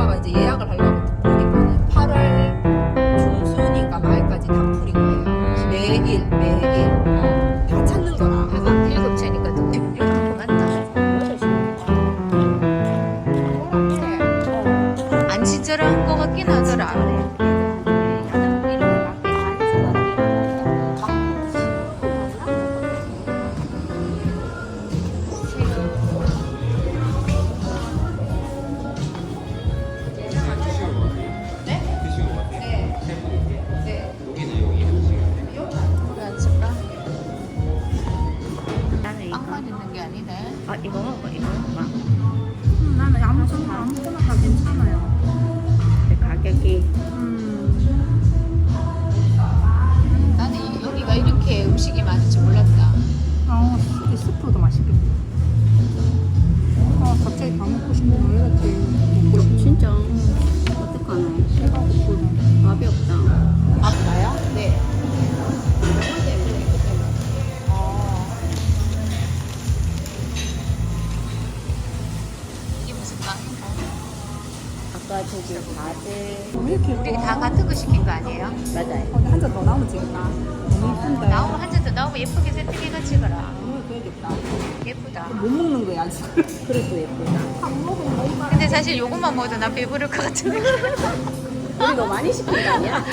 엄마 아 이거 먹어 이거 먹어 음, 나는 아무거나 아무거나 다 괜찮아요. 근데 가격이 음. 나는 이- 여기가 이렇게 음식이 많을 줄 몰랐다. 아, 이 스프도 맛있겠다. 아, 갑자기 다 먹고 싶네. 왜 이렇게 먹고 싶지? 진짜 이렇게 우리 다 같은 거 시킨 거 아니에요? 맞아요 어, 한잔 더 나오면 찍을까? 너무 이쁜데. 나오면 한 잔 더 나오면 예쁘게 세팅해가 찍어라. 어, 그래야겠다. 예쁘다. 못 먹는 거야, 지금. 그래도 예쁘다 안 먹으면 너무 많아. 근데 사실 요것만 먹어도 나 배부를 것 같은데. 우리 너 많이 시킨 거 아니야?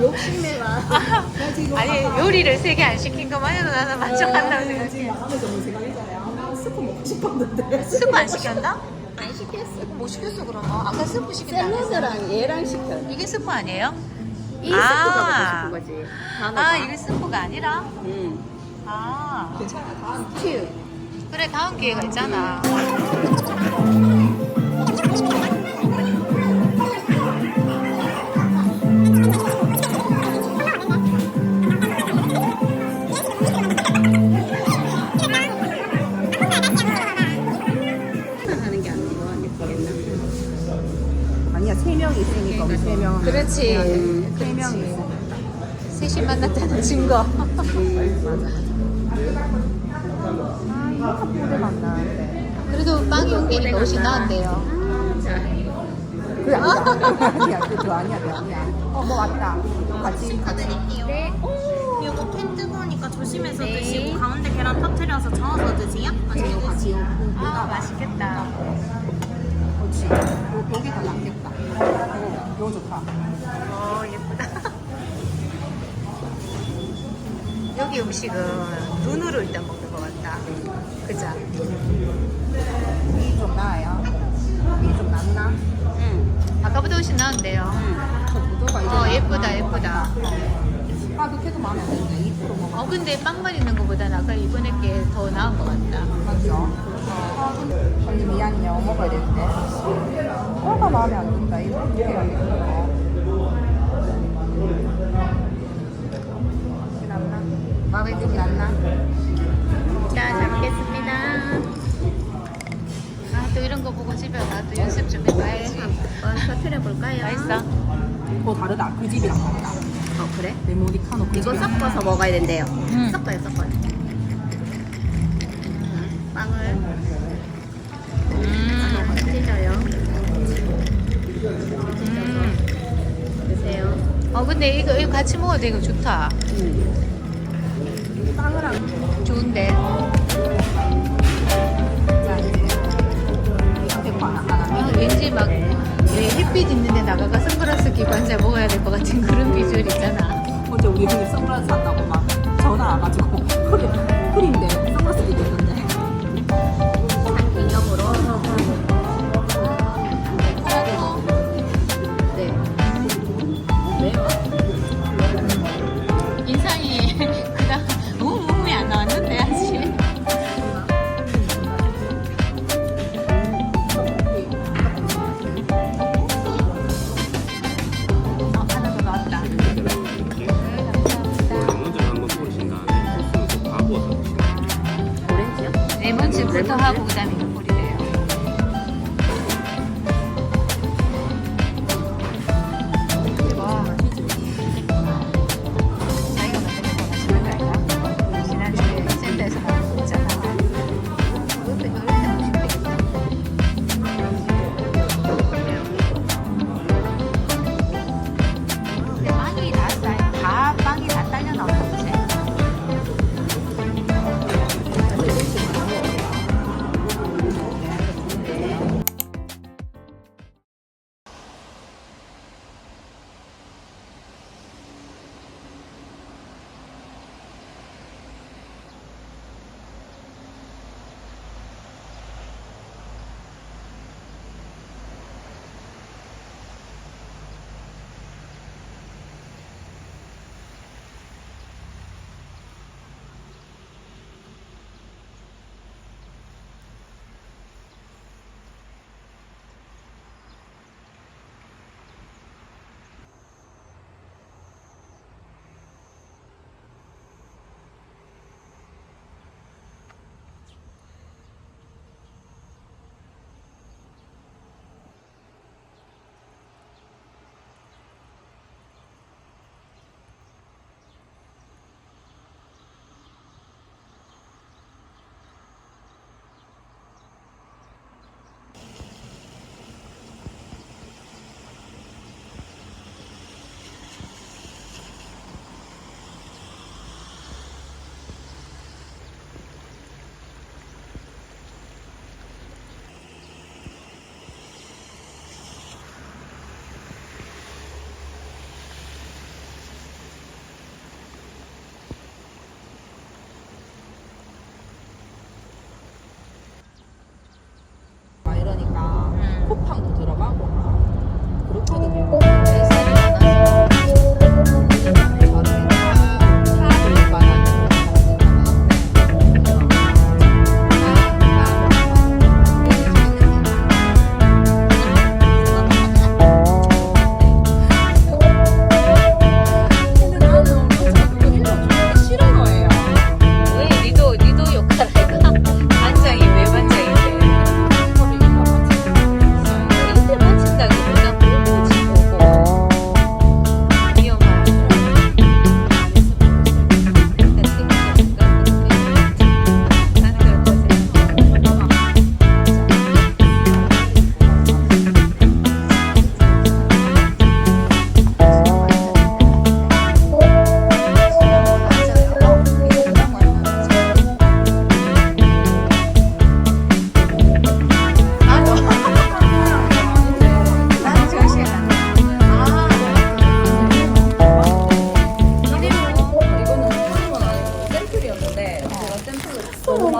욕심내봐 나 지금 아니 아까- 요리를 세 개 안 시킨 것만 해도 나는 만족한다고 생각해. 지금 나가면서 무슨 생각이잖아요. 아, 스프 먹고 싶었는데. 스프 안 시켰나? 안 시켰어 뭐 시켰어 그러면? 아까 스프. 그랬어. 샐러드랑 얘랑 시켜 이게 스프 아니에요? 이 아. 스프가 먹고 싶은 거지 아 이게 스프가 아니라? 응 아 괜찮아, 다. 스튜 그래 다음 기회가 있잖아. 세 명. 그렇지. 음, 세 명이 있으니까. 셋이 만났다는 증거. 아, 이거 탑보드 만나는데. 그래도 빵이 온 게니까 옷이. 그게 아니다. 아니야, 그거 아니야, 그거 아니야. 어, 뭐 왔다. 같이. 드릴게요. 이거 팬 뜨거우니까 조심해서 드시고 가운데 계란 터트려서 저어서 드세요. 이거 같이 오고. 아 맛있겠다. 그렇지. 요, 요게 더 낫겠다. 요, 요 좋다. 어 예쁘다. 여기 음식은 눈으로 일단 먹는 것 같다. 그죠? 이 좀 나아요. 이 좀 낫나? 응 아까보다 훨씬 나은데요. 저 구도가 이제. 어 예쁘다 예쁘다. 아, 그때도 마음에 안 드는데. 2% 먹어. 어 근데 빵만 있는 것보다는 아까 이번에 게 더 나은 것 같다. 맞죠? 언니 미안해요. 먹어야 되는데. 뭐가 마음에 안 든다. 이거 어떻게 해야 낫나? 마음에 들지 않나? 자, 잘 먹겠습니다. 아 또 이런 거 보고 집에 또 연습 좀 해봐야지. 한번 터트려 볼까요? 맛있어? 그거 다르다. 그 집이랑 다르다. 어, 그래? 메모리카노 그 이거 섞어서 먹어야 된대요. 응. 섞어요, 섞어요. 빵을 음. 찢어요. 음. 드세요. 어 근데 이거 이거 같이 먹어도 이거 좋다. 음. 빵이랑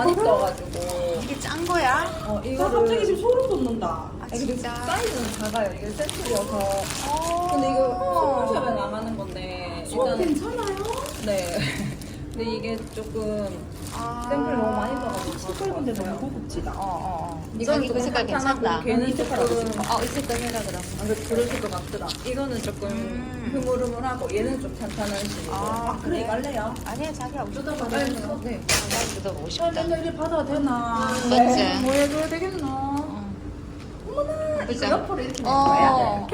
많이 떠가지고 이게 짠 거야? 어 이거를 갑자기 지금 소름 돋는다. 아, 진짜? 사이즈는 작아요. 이게 세트여서. 근데 이거 소품샵에 나가는 건데 일단 괜찮아요? 네. 근데 이게 조금 샘플 너무 많이 떠가지고 색깔인데 너무 고급지다. 어, 어, 어. 자기 그 색깔 괜찮다. 걔는 조금 어, 이 색깔 해라 그럼. 안 그래도 그러실 것 같더라. 이거는 조금 흐물흐물하고 얘는 좀 탄탄한 식이고. 아, 아, 그래 그래? 갈래요? 아니야, 자기야. 뜯어봐요. 네. 나 뜯어보고 아, 싶다. 맨날 이래 받아도 되나? 맞지? 뭐 해줘야 되겠나? 어머나, 그죠? 이거 옆으로 이렇게 어?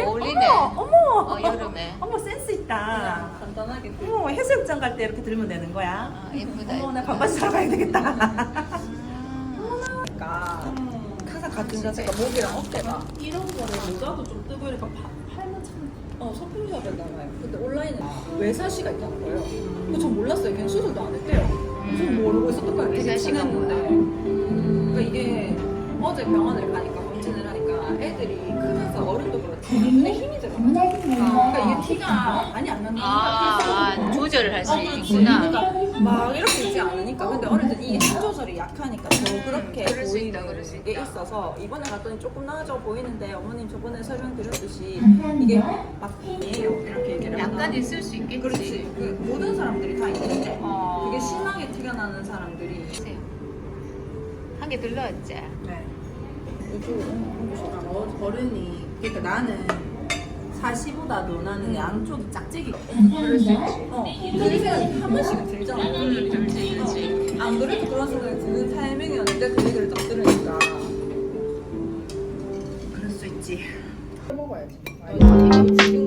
어울리네. 어머, 어머, 어, 여름에. 어머 센스 있다. 간단하게. 어머 해수욕장 갈 때 이렇게 들면 되는 거야. 아, 예쁘다. 어머 나. 반바지 사러 가야 되겠다. 같은 자세가 목이랑 어깨가 이런 거를 모자도 좀 뜨고 이렇게 파- 팔면 참. 어 소품샵에 나가요. 근데 온라인에 외사시가 있다는 거예요. 근데 전 몰랐어요. 걔는 수술도 안 했대요. 전 모르고 있었던 거예요. 되게 외사시가 친했는데. 그러니까 이게 어제 병원을 가니까 검진을 하니까 애들이 크면서 어른도 그렇지 눈에 힘이 들어. 그러니까 이게 티가 많이 안 나니까 아, 아, 조절을 할수 어. 있구나. 그러니까 막 이렇게 있지 않으니까. 근데 어른 조절이 약하니까 더 그렇게 그럴 수 있다, 보이는 그럴 수게 있다. 있어서 이번에 갔더니 조금 나아져 보이는데 어머님 저번에 설명드렸듯이 이게 막 아니에요. 이렇게 얘기를 약간. 있을 수 있겠지. 그렇지. 그 모든 사람들이 다 있는데 어. 그게 심하게 티가 나는 사람들이 한개 들러왔지? 네. 어, 어른이 그러니까 나는 사시보다도 나는 양쪽이 짝짝이가 그럴 수 있지. 어. 그런 생각이 한 번씩은 들잖아. 들지, 들지. 안 그래도 그런 생각이 드는 타이밍이었는데 그 얘기를 딱 들으니까 그럴 수 있지. 해먹어야지.